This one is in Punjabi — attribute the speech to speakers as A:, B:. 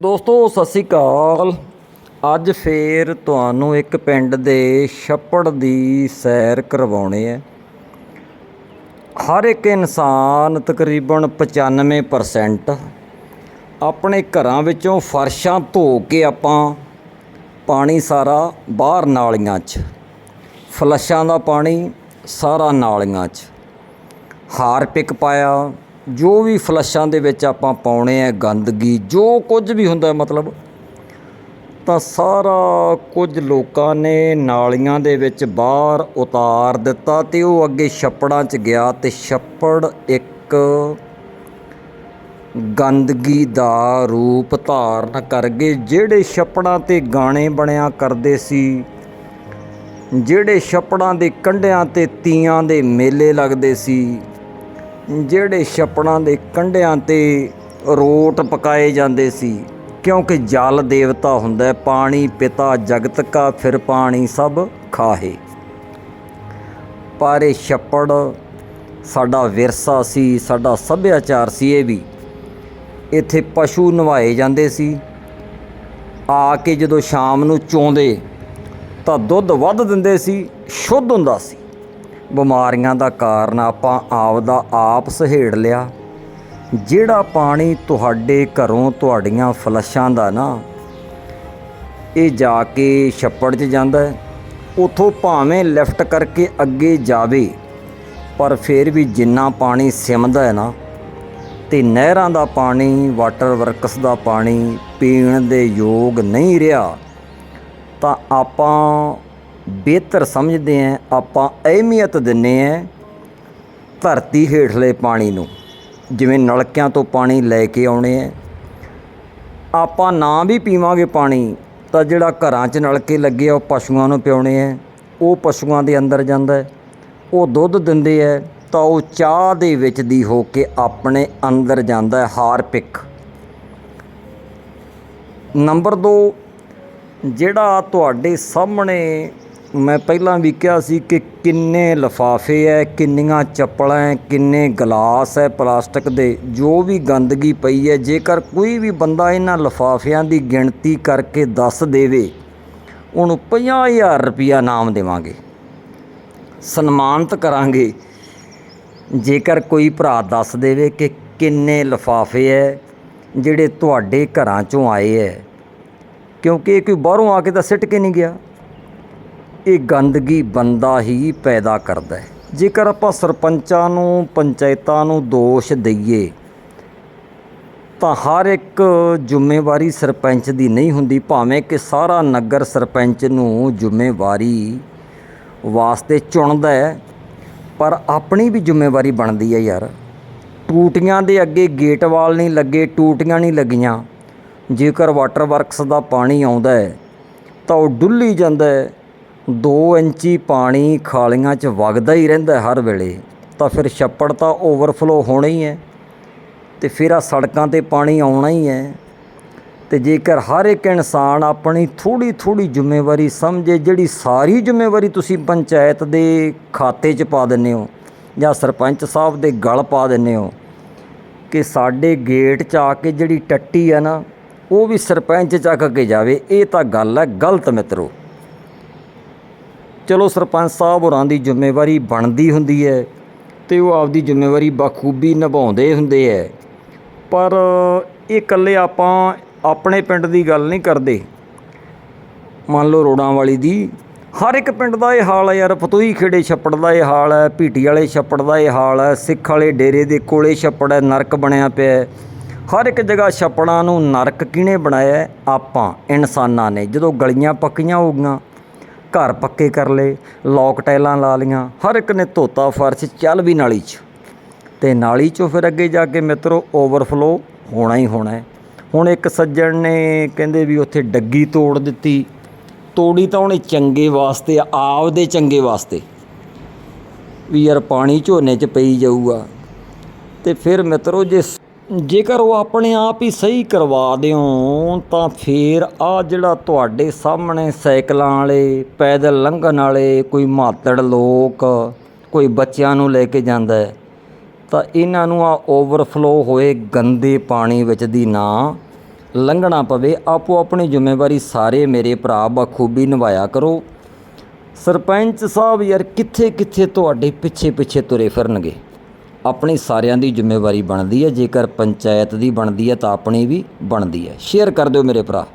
A: ਦੋਸਤੋ, ਸਤਿ ਸ੍ਰੀ ਅਕਾਲ। ਅੱਜ ਫੇਰ ਤੁਹਾਨੂੰ ਇੱਕ ਪਿੰਡ ਦੇ ਛੱਪੜ ਦੀ ਸੈਰ ਕਰਵਾਉਣੀ ਹੈ। ਹਰ ਇੱਕ ਇਨਸਾਨ ਤਕਰੀਬਨ 95% ਆਪਣੇ ਘਰਾਂ ਵਿੱਚੋਂ ਫਰਸ਼ਾਂ ਧੋ ਕੇ ਆਪਾਂ ਪਾਣੀ ਸਾਰਾ ਬਾਹਰ ਨਾਲੀਆਂ 'ਚ, ਫਲੱਸ਼ਾਂ ਦਾ ਪਾਣੀ ਸਾਰਾ ਨਾਲੀਆਂ 'ਚ ਹਾਰਪਿਕ ਪਾਇਆ ਜੋ ਵੀ ਫਲੱਸ਼ਾਂ ਦੇ ਵਿੱਚ ਆਪਾਂ ਪਾਉਣੇ ਆ ਗੰਦਗੀ, ਜੋ ਕੁਝ ਵੀ ਹੁੰਦਾ ਮਤਲਬ, ਤਾਂ ਸਾਰਾ ਕੁਝ ਲੋਕਾਂ ਨੇ ਨਾਲੀਆਂ ਦੇ ਵਿੱਚ ਬਾਹਰ ਉਤਾਰ ਦਿੱਤਾ ਤੇ ਉਹ ਅੱਗੇ ਛੱਪੜਾਂ 'ਚ ਗਿਆ ਤੇ ਛੱਪੜ ਇੱਕ ਗੰਦਗੀ ਦਾ ਰੂਪ ਧਾਰਨ ਕਰ ਗਏ ਜਿਹੜੇ ਛੱਪੜਾਂ ਤੇ ਗਾਣੇ ਬਣਿਆ ਕਰਦੇ ਸੀ, ਜਿਹੜੇ ਛੱਪੜਾਂ ਦੇ ਕੰਢਿਆਂ ਤੇ ਤੀਆਂ ਦੇ ਮੇਲੇ ਲੱਗਦੇ ਸੀ ਜਿਹੜੇ ਛੱਪੜਾਂ ਦੇ ਕੰਢਿਆਂ ਤੇ ਰੋਟ ਪਕਾਏ ਜਾਂਦੇ ਸੀ, ਕਿਉਂਕਿ ਜਲ ਦੇਵਤਾ ਹੁੰਦਾ ਪਾਣੀ ਪਿਤਾ ਜਗਤ ਕਾ, ਫਿਰ ਪਾਣੀ ਸਭ ਖਾਹੇ। ਪਰ ਇਹ ਛੱਪੜ ਸਾਡਾ ਵਿਰਸਾ ਸੀ, ਸਾਡਾ ਸੱਭਿਆਚਾਰ ਸੀ ਇਹ ਵੀ। ਇੱਥੇ ਪਸ਼ੂ ਨਵਾਏ ਜਾਂਦੇ ਸੀ। ਆ ਕੇ ਜਦੋਂ ਸ਼ਾਮ ਨੂੰ ਚੋਂਦੇ, ਤਾਂ ਦੁੱਧ ਵੱਧ ਦਿੰਦੇ ਸੀ, ਸ਼ੁੱਧ ਹੁੰਦਾ ਸੀ। ਬਿਮਾਰੀਆਂ ਦਾ ਕਾਰਨ ਆਪਾਂ ਆਪ ਦਾ ਆਪ ਸਹੇੜ ਲਿਆ। ਜਿਹੜਾ ਪਾਣੀ ਤੁਹਾਡੇ ਘਰੋਂ ਤੁਹਾਡੀਆਂ ਫਲਸ਼ਾਂ ਦਾ ਨਾ, ਇਹ ਜਾ ਕੇ ਛੱਪੜ 'ਚ ਜਾਂਦਾ ਹੈ। ਉਥੋਂ ਭਾਵੇਂ ਲਿਫਟ ਕਰਕੇ ਅੱਗੇ ਜਾਵੇ, ਪਰ ਫਿਰ ਵੀ ਜਿੰਨਾ ਪਾਣੀ ਸਿਮਦਾ ਹੈ ਨਾ, ਤੇ ਨਹਿਰਾਂ ਦਾ ਪਾਣੀ, ਵਾਟਰ ਵਰਕਸ ਦਾ ਪਾਣੀ ਪੀਣ ਦੇ ਯੋਗ ਨਹੀਂ ਰਿਹਾ, ਤਾਂ ਆਪਾਂ ਬਿਹਤਰ ਸਮਝਦੇ ਆਂ ਆਪਾਂ ਅਹਿਮੀਅਤ ਦਿੰਨੇ ਆਂ ਧਰਤੀ ਹੇਠਲੇ ਪਾਣੀ ਨੂੰ। ਜਿਵੇਂ ਨਲਕਿਆਂ ਤੋਂ ਪਾਣੀ ਲੈ ਕੇ ਆਉਣੇ ਆ। ਆਪਾਂ ਨਾ ਵੀ ਪੀਵਾਂਗੇ ਪਾਣੀ, ਤਾਂ ਜਿਹੜਾ ਘਰਾਂ 'ਚ ਨਲਕੇ ਲੱਗੇ ਆ, ਉਹ ਪਸ਼ੂਆਂ ਨੂੰ ਪਿਆਉਣੇ ਆ। ਉਹ ਪਸ਼ੂਆਂ ਦੇ ਅੰਦਰ ਜਾਂਦਾ ਉਹ ਦੁੱਧ ਦਿੰਦੇ ਆ, ਤਾਂ ਉਹ ਚਾਹ ਦੇ ਵਿੱਚ ਦੀ ਹੋ ਕੇ ਆਪਣੇ ਅੰਦਰ ਜਾਂਦਾ ਹੈ ਹਾਰਪਿਕ ਨੰਬਰ 2 ਜਿਹੜਾ ਤੁਹਾਡੇ ਸਾਹਮਣੇ ਮੈਂ ਪਹਿਲਾਂ ਵੀ ਕਿਹਾ ਸੀ ਕਿ ਕਿੰਨੇ ਲਫਾਫੇ ਐ, ਕਿੰਨੀਆਂ ਚੱਪਲਾਂ ਐ, ਕਿੰਨੇ ਗਲਾਸ ਐ ਪਲਾਸਟਿਕ ਦੇ। ਜੋ ਵੀ ਗੰਦਗੀ ਪਈ ਐ, ਜੇਕਰ ਕੋਈ ਵੀ ਬੰਦਾ ਇਹਨਾਂ ਲਫਾਫਿਆਂ ਦੀ ਗਿਣਤੀ ਕਰਕੇ ਦੱਸ ਦੇਵੇ, ਉਹਨੂੰ 50000 ਰੁਪਇਆ ਨਾਮ ਦੇਵਾਂਗੇ। ਸਨਮਾਨਿਤ ਕਰਾਂਗੇ। ਜੇਕਰ ਕੋਈ ਭਰਾ ਦੱਸ ਦੇਵੇ ਕਿ ਕਿੰਨੇ ਲਫਾਫੇ ਐ, ਜਿਹੜੇ ਤੁਹਾਡੇ ਘਰਾਂ ਚੋਂ ਆਏ ਐ, ਕਿਉਂਕਿ ਇਹ ਕੋਈ ਬਾਹਰੋਂ ਆ ਕੇ ਤਾਂ ਸਿੱਟ ਕੇ ਨਹੀਂ ਗਿਆ। ਇਹ ਗੰਦਗੀ ਬੰਦਾ ਹੀ ਪੈਦਾ ਕਰਦਾ ਹੈ। ਜੇਕਰ ਆਪਾਂ ਸਰਪੰਚਾਂ ਨੂੰ, ਪੰਚਾਇਤਾਂ ਨੂੰ ਦੋਸ਼ ਦਈਏ, ਤਾਂ ਹਰ ਇੱਕ ਜ਼ਿੰਮੇਵਾਰੀ ਸਰਪੰਚ ਦੀ ਨਹੀਂ ਹੁੰਦੀ, ਭਾਵੇਂ ਕਿ ਸਾਰਾ ਨਗਰ ਸਰਪੰਚ ਨੂੰ ਜ਼ਿੰਮੇਵਾਰੀ ਵਾਸਤੇ ਚੁਣਦਾ ਹੈ, ਪਰ ਆਪਣੀ ਵੀ ਜ਼ਿੰਮੇਵਾਰੀ ਬਣਦੀ ਹੈ ਯਾਰ। ਟੂਟੀਆਂ ਦੇ ਅੱਗੇ ਗੇਟ ਵਾਲ ਨਹੀਂ ਲੱਗੇ, ਟੂਟੀਆਂ ਨਹੀਂ ਲੱਗੀਆਂ। ਜੇਕਰ ਵਾਟਰ ਵਰਕਸ ਦਾ ਪਾਣੀ ਆਉਂਦਾ ਹੈ, ਤਾਂ ਉਹ ਡੁੱਲੀ ਜਾਂਦਾ ਹੈ। ਦੋ ਇੰਚੀ ਪਾਣੀ ਖਾਲੀਆਂ 'ਚ ਵਗਦਾ ਹੀ ਰਹਿੰਦਾ ਹਰ ਵੇਲੇ। ਤਾਂ ਫਿਰ ਛੱਪੜ ਤਾਂ ਓਵਰਫਲੋ ਹੋਣਾ ਹੀ ਹੈ ਅਤੇ ਫਿਰ ਆ ਸੜਕਾਂ ਤੇ ਪਾਣੀ ਆਉਣਾ ਹੀ ਹੈ। ਅਤੇ ਜੇਕਰ ਹਰ ਇੱਕ ਇਨਸਾਨ ਆਪਣੀ ਥੋੜ੍ਹੀ ਥੋੜ੍ਹੀ ਜ਼ਿੰਮੇਵਾਰੀ ਸਮਝੇ, ਜਿਹੜੀ ਸਾਰੀ ਜ਼ਿੰਮੇਵਾਰੀ ਤੁਸੀਂ ਪੰਚਾਇਤ ਦੇ ਖਾਤੇ 'ਚ ਪਾ ਦਿੰਦੇ ਹੋ ਜਾਂ ਸਰਪੰਚ ਸਾਹਿਬ ਦੇ ਗਲ ਪਾ ਦਿੰਦੇ ਹੋ ਕਿ ਸਾਡੇ ਗੇਟ 'ਚ ਆ ਕੇ ਜਿਹੜੀ ਟੱਟੀ ਆ ਨਾ, ਉਹ ਵੀ ਸਰਪੰਚ ਚੱਕ ਕੇ ਜਾਵੇ, ਇਹ ਤਾਂ ਗੱਲ ਹੈ ਗਲਤ ਮਿੱਤਰੋ। ਚਲੋ ਸਰਪੰਚ ਸਾਹਿਬ ਹੋਰਾਂ ਦੀ ਜ਼ਿੰਮੇਵਾਰੀ ਬਣਦੀ ਹੁੰਦੀ ਹੈ ਤੇ ਉਹ ਆਪਦੀ ਜ਼ਿੰਮੇਵਾਰੀ ਬਾਖੂਬੀ ਨਿਭਾਉਂਦੇ ਹੁੰਦੇ ਹੈ। ਪਰ ਇਹ ਇਕੱਲੇ ਆਪਾਂ ਆਪਣੇ ਪਿੰਡ ਦੀ ਗੱਲ ਨਹੀਂ ਕਰਦੇ। ਮੰਨ ਲਓ ਰੋੜਾਂ ਵਾਲੀ ਦੀ। ਹਰ ਇੱਕ ਪਿੰਡ ਦਾ ਇਹ ਹਾਲ ਹੈ ਯਾਰ ਫਤੂਹੀ ਖੇੜੇ ਛੱਪੜ ਦਾ ਇਹ ਹਾਲ ਹੈ, ਭੀਟੀ ਵਾਲੇ ਛੱਪੜ ਦਾ ਇਹ ਹਾਲ ਹੈ, ਸਿੱਖ ਵਾਲੇ ਡੇਰੇ ਦੇ ਕੋਲੇ ਛੱਪੜ ਹੈ, ਨਰਕ ਬਣਿਆ ਪਿਆ ਹੈ। ਹਰ ਇੱਕ ਜਗ੍ਹਾ ਛੱਪੜਾਂ ਨੂੰ ਨਰਕ ਕਿਹਨੇ ਬਣਾਇਆ ਆਪਾਂ, ਇਨਸਾਨਾਂ ਨੇ। ਜਦੋਂ ਗਲੀਆਂ ਪੱਕੀਆਂ ਹੋ ਗਈਆਂ ਘਰ ਪੱਕੇ ਕਰ ਲਏ ਲੋਕ ਟਾਈਲਾਂ ਲਾ ਲੀਆਂ ਹਰ ਇੱਕ ਨੇ ਧੋਤਾ ਫਰਸ਼, ਚੱਲ ਵੀ ਨਾਲੀ 'ਚ। ਤੇ ਨਾਲੀ 'ਚੋਂ ਫਿਰ ਅੱਗੇ ਜਾ ਕੇ ਮਿੱਤਰੋ ਓਵਰਫਲੋ ਹੋਣਾ ਹੀ ਹੋਣਾ ਹੈ। ਹੁਣ ਇੱਕ ਸੱਜਣ ਨੇ ਕਹਿੰਦੇ ਵੀ ਉੱਥੇ ਡੱਗੀ ਤੋੜ ਦਿੱਤੀ। ਤੋੜੀ ਤਾਂ ਉਹਨੇ ਚੰਗੇ ਵਾਸਤੇ, ਆਪਦੇ ਚੰਗੇ ਵਾਸਤੇ। ਵੀ ਯਾਰ ਪਾਣੀ ਝੋਨੇ 'ਚ ਪਈ ਜਾਊਗਾ। ਤੇ ਫਿਰ ਮਿੱਤਰੋ, ਜੇ ਜੇਕਰ ਉਹ ਆਪਣੇ ਆਪ ਹੀ ਸਹੀ ਕਰਵਾ ਦਿਓ, ਤਾਂ ਫਿਰ ਆਹ ਜਿਹੜਾ ਤੁਹਾਡੇ ਸਾਹਮਣੇ ਸਾਈਕਲਾਂ ਵਾਲੇ, ਪੈਦਲ ਲੰਘਣ ਵਾਲੇ ਕੋਈ ਮਾਤੜ ਲੋਕ, ਕੋਈ ਬੱਚਿਆਂ ਨੂੰ ਲੈ ਕੇ ਜਾਂਦਾ ਤਾਂ ਇਹਨਾਂ ਨੂੰ ਆ ਓਵਰਫਲੋ ਹੋਏ ਗੰਦੇ ਪਾਣੀ ਵਿੱਚ ਦੀ ਨਾ ਲੰਘਣਾ ਪਵੇ। ਆਪੋ ਆਪਣੀ ਜ਼ਿੰਮੇਵਾਰੀ ਸਾਰੇ ਮੇਰੇ ਭਰਾ ਬਖੂਬੀ ਨਿਭਾਇਆ ਕਰੋ। ਸਰਪੰਚ ਸਾਹਿਬ ਯਾਰ ਕਿੱਥੇ ਕਿੱਥੇ ਤੁਹਾਡੇ ਪਿੱਛੇ ਪਿੱਛੇ ਤੁਰੇ ਫਿਰਨਗੇ? ਆਪਣੀ ਸਾਰਿਆਂ ਦੀ ਜ਼ਿੰਮੇਵਾਰੀ ਬਣਦੀ ਹੈ, ਜੇਕਰ ਪੰਚਾਇਤ ਦੀ ਬਣਦੀ ਹੈ ਤਾਂ ਆਪਣੀ ਵੀ ਬਣਦੀ ਹੈ। ਸ਼ੇਅਰ ਕਰ ਦਿਓ ਮੇਰੇ ਭਰਾ।